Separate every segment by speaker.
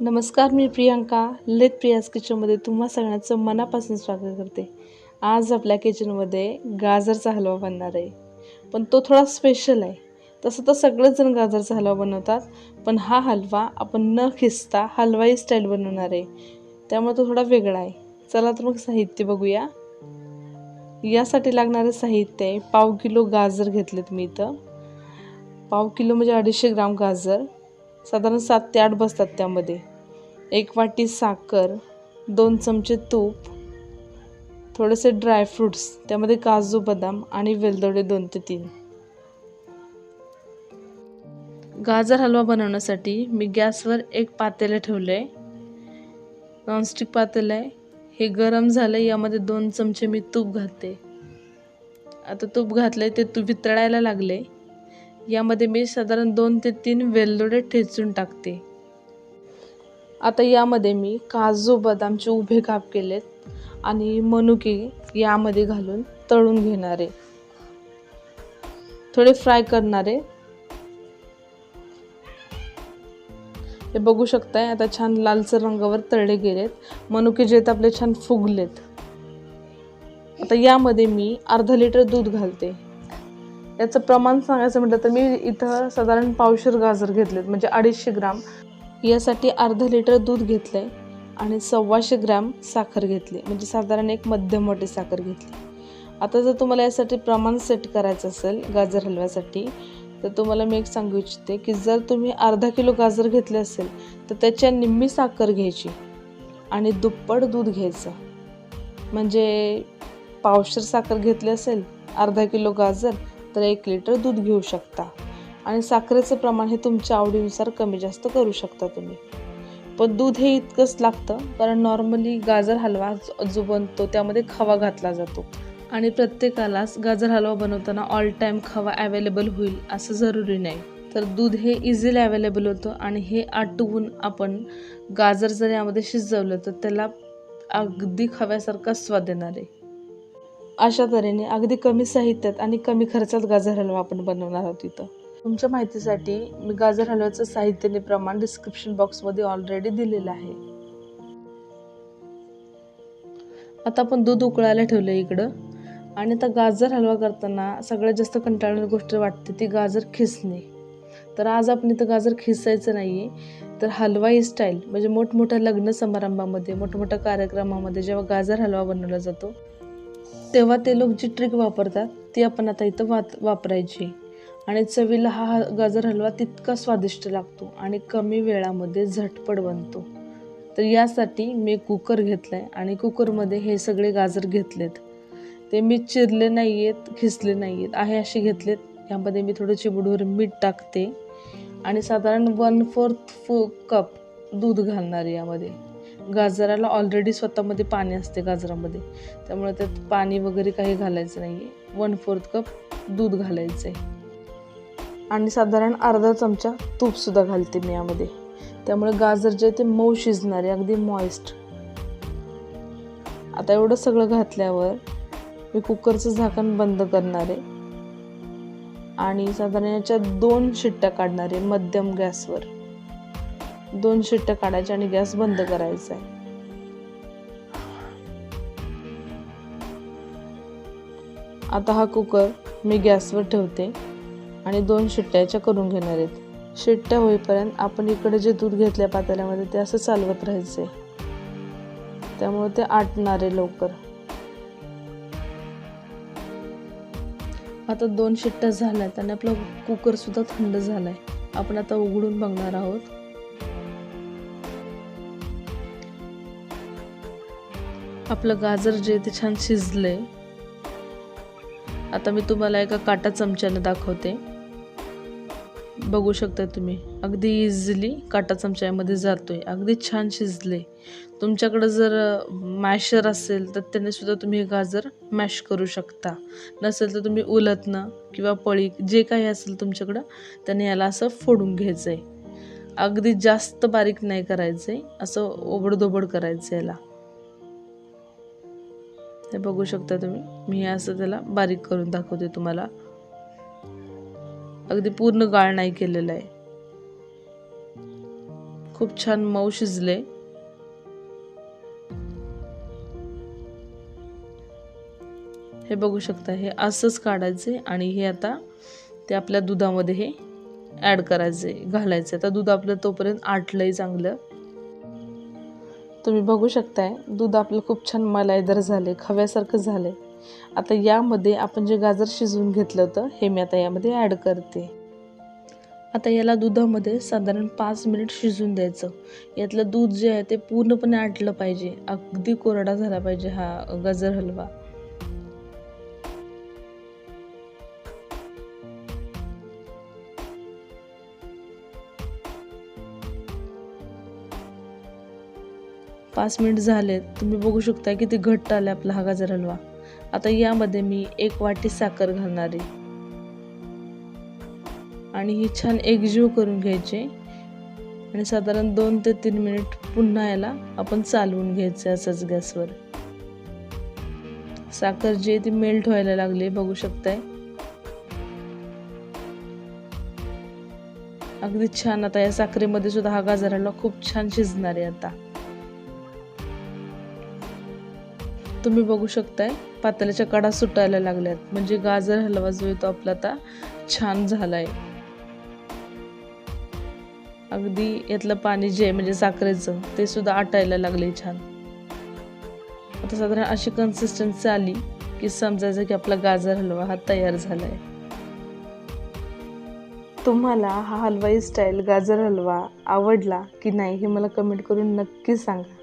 Speaker 1: नमस्कार मी प्रियांका लेत प्रियाज किचनमध्ये तुम्हा सगळ्यांचं मनापासून स्वागत करते. आज आपल्या किचनमध्ये गाजरचा हलवा बनणार आहे. पण तो थोडा स्पेशल आहे. तसं तर सगळेच जण गाजरचा हलवा बनवतात पण हा हलवा आपण न खिसता हलवाई स्टाईल बनवणार आहे. त्यामुळे तो थोडा वेगळा आहे. चला तर मग साहित्य बघूया. यासाठी लागणारे साहित्य आहे पाव किलो गाजर घेतलेत मी इथं. पाव किलो म्हणजे अडीचशे ग्राम गाजर. साधारण सात ते आठ बसतात त्यामध्ये. एक वाटी साखर दोन चमचे तूप थोडेसे ड्रायफ्रूट्स त्यामध्ये काजू बदाम आणि वेलदोडे दोन ते तीन. गाजर हलवा बनवण्यासाठी मी गॅसवर एक पातेलं ठेवलं आहे नॉनस्टिक पातेलं आहे. हे गरम झालं यामध्ये दोन चमचे मी तूप घालते. आता तूप घातले ते तूप वितळायला लागले यामध्ये मी साधारण दोन ते तीन वेलदोडे ठेचून टाकते. आता यामध्ये मी काजू बदामचे उभे काप केलेत आणि मनुके यामध्ये घालून तळून घेणारे थोडे फ्राय करणारे हे बघू शकताय आता छान लालसर रंगावर तळले गेलेत. मनुके जे आहेत आपले छान फुगलेत. आता यामध्ये मी अर्धा लिटर दूध घालते. याचं प्रमाण सांगायचं म्हटलं तर मी इथं साधारण पावशेर गाजर घेतलेत म्हणजे अडीचशे ग्राम. यासाठी अर्धा लिटर दूध घेतलं आहे आणि सव्वाशे ग्रॅम साखर घेतली म्हणजे साधारण एक मध्यम मोठी साखर घेतली. आता जर तुम्हाला यासाठी प्रमाण सेट करायचं असेल गाजर हलव्यासाठी तर तुम्हाला मी एक सांगू इच्छिते की जर तुम्ही अर्धा किलो गाजर घेतले असेल तर त्याच्या निम्मी साखर घ्यायची आणि दुप्पट दूध घ्यायचं. म्हणजे पावशर साखर घेतली असेल अर्धा किलो गाजर तर एक लिटर दूध घेऊ शकता. आणि साखरेचं प्रमाण हे तुमच्या आवडीनुसार कमी जास्त करू शकता तुम्ही. पण दूध हे इतकंच लागतं कारण नॉर्मली गाजर हलवा जो बनतो त्यामध्ये खवा घातला जातो. आणि प्रत्येकालाच गाजर हलवा बनवताना ऑल टाईम खवा अवेलेबल होईल असं जरुरी नाही. तर दूध हे इझिली अवेलेबल होतं आणि हे आटवून आपण गाजर जर यामध्ये शिजवलं तर त्याला अगदी खव्यासारखा स्वाद येणार आहे. अशा तऱ्हेने अगदी कमी साहित्यात आणि कमी खर्चात गाजर हलवा आपण बनवणार आहोत इथं. तुमच्या माहितीसाठी मी गाजर हलव्याचं साहित्याने प्रमाण डिस्क्रिप्शन बॉक्समध्ये ऑलरेडी दिलेलं आहे. आता आपण दूध उकळायला ठेवलं इकडं. आणि आता गाजर हलवा करताना सगळ्यात जास्त कंटाळणारी गोष्ट वाटते ती गाजर खिसणे. तर आज आपण इथं गाजर खिसायचं नाही आहे तर हलवाई स्टाईल म्हणजे मोठमोठ्या लग्न समारंभामध्ये मोठमोठ्या कार्यक्रमामध्ये जेव्हा गाजर हलवा बनवला जातो तेव्हा ते लोक जी ट्रिक वापरतात ती आपण आता इथं वात वापरायची. आणि चवीला हा गाजर हलवा तितका स्वादिष्ट लागतो आणि कमी वेळामध्ये झटपट बनतो. तर यासाठी मी कुकर घेतला आहे आणि कुकरमध्ये हे सगळे गाजर घेतलेत. ते मी चिरले नाही आहेत खिसले नाही आहेत आहे असे घेतलेत. यामध्ये मी थोडं चिबूडवर मीठ टाकते. आणि साधारण वन फोर्थ फो कप दूध घालणार यामध्ये. गाजराला ऑलरेडी स्वतःमध्ये पाणी असते गाजरामध्ये. त्यामुळे त्यात पाणी वगैरे काही घालायचं नाही आहे वन फोर्थ कप दूध घालायचं आहे आणि साधारण अर्धा चमचा तूपसुद्धा घालते मी यामध्ये. त्यामुळे गाजर जे ते मऊ शिजणार आहे अगदी मॉइस्ट आता एवढं सगळं घातल्यावर मी कुकरचं झाकण बंद करणार. आहे आणि साधारण याच्या दोन शिट्ट्या काढणार आहे मध्यम गॅसवर. दोन शिट्ट्या काढायच्या आणि गॅस बंद करायचा आहे. आता हा कुकर मी गॅसवर ठेवते आणि दोन शिट्ट्याच्या करून घेणार आहेत. शिट्ट्या होईपर्यंत आपण इकडे जे दूध घेतल्या पातेल्यामध्ये ते असं चालवत राहायचं आहे त्यामुळे ते आटणार आहे लवकर. आता दोन शिट्ट्या झाल्या आणि आपला कुकरसुद्धा थंड झाला आहे आपण आता उघडून बघणार आहोत. आपलं गाजर जे ते छान शिजलंय आता मी तुम्हाला एका काटा चमच्याने दाखवते. बघू शकता तुम्ही अगदी इझिली काटा चमच्यामध्ये जातोय. अगदी छान शिजले. तुमच्याकडं जर मॅशर असेल तर त्याने सुद्धा तुम्ही हे गाजर मॅश करू शकता. नसेल तर तुम्ही उलतनं किंवा पळी जे काही असेल तुमच्याकडं त्याने याला असं फोडून घ्यायचं आहे अगदी जास्त बारीक नाही करायचं आहे असं ओबडधोबड करायचं याला. हे बघू शकता तुम्ही. मी हे असं त्याला बारीक करून दाखवते तुम्हाला. अगदी पूर्ण गाळ नाही केलेलं आहे. खूप छान मऊ शिजले हे बघू शकता हे असंच काढायचे आणि हे आता ते आपल्या दुधामध्ये हे ॲड करायचे घालायचे. आता दूध आपलं तोपर्यंत आटलंय चांगलं. तुम्ही बघू शकताय दूध आपलं खूप छान मलाईदार झाले खव्यासारखं झालं आता यामध्ये आपण जे गाजर शिजवून घेतलं होतं हे मी आता यामध्ये ॲड करते. आता याला दुधामध्ये साधारण पाच मिनिट शिजून द्यायचं. यातलं दूध जे आहे ते पूर्णपणे आटलं पाहिजे. अगदी कोरडा झाला पाहिजे हा गाजर हलवा. पाच मिनिट झालेत तुम्ही बघू शकता किती घट्ट आले आपला हा गाजर हलवा. आता यामध्ये मी एक वाटी साखर घालणार आहे. आणि ही छान एकजीव करून घ्यायची. आणि साधारण दोन ते तीन मिनिट पुन्हा याला आपण चालवून घ्यायचं असंच गॅसवर. साखर जी आहे ती मेल्ट व्हायला लागली बघू शकताय. अगदी छान आता या साखरेमध्ये सुद्धा हा गाजर हलवा खूप छान शिजणार आहे आता. तुम्ही बघू शकताय पातळ्याच्या कडा सुटायला लागल्यात. म्हणजे गाजर हलवा जो आहे तो आपला आता छान झालाय. अगदी यातलं पाणी जे आहे म्हणजे साखरेचं ते सुद्धा आटायला लागले छान. आता साधारण अशी कन्सिस्टन्सी आली की समजायचं की आपला गाजर हलवा हा तयार झालाय. तुम्हाला हा हलवाई स्टाईल गाजर हलवा आवडला की नाही हे मला कमेंट करून नक्की सांगा.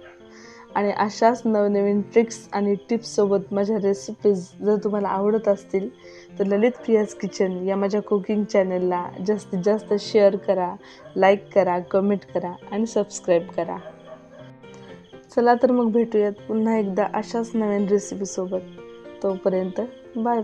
Speaker 1: आणि अशाच नवनवीन ट्रिक्स आणि टिप्ससोबत माझ्या रेसिपीज जर तुम्हाला आवडत असतील तर ललित प्रियाज किचन या माझ्या कुकिंग चॅनलला जास्तीत जास्त शेअर करा लाईक करा कमेंट करा आणि सबस्क्राईब करा. चला तर मग भेटूयात पुन्हा एकदा अशाच नवीन रेसिपीसोबत तोपर्यंत बाय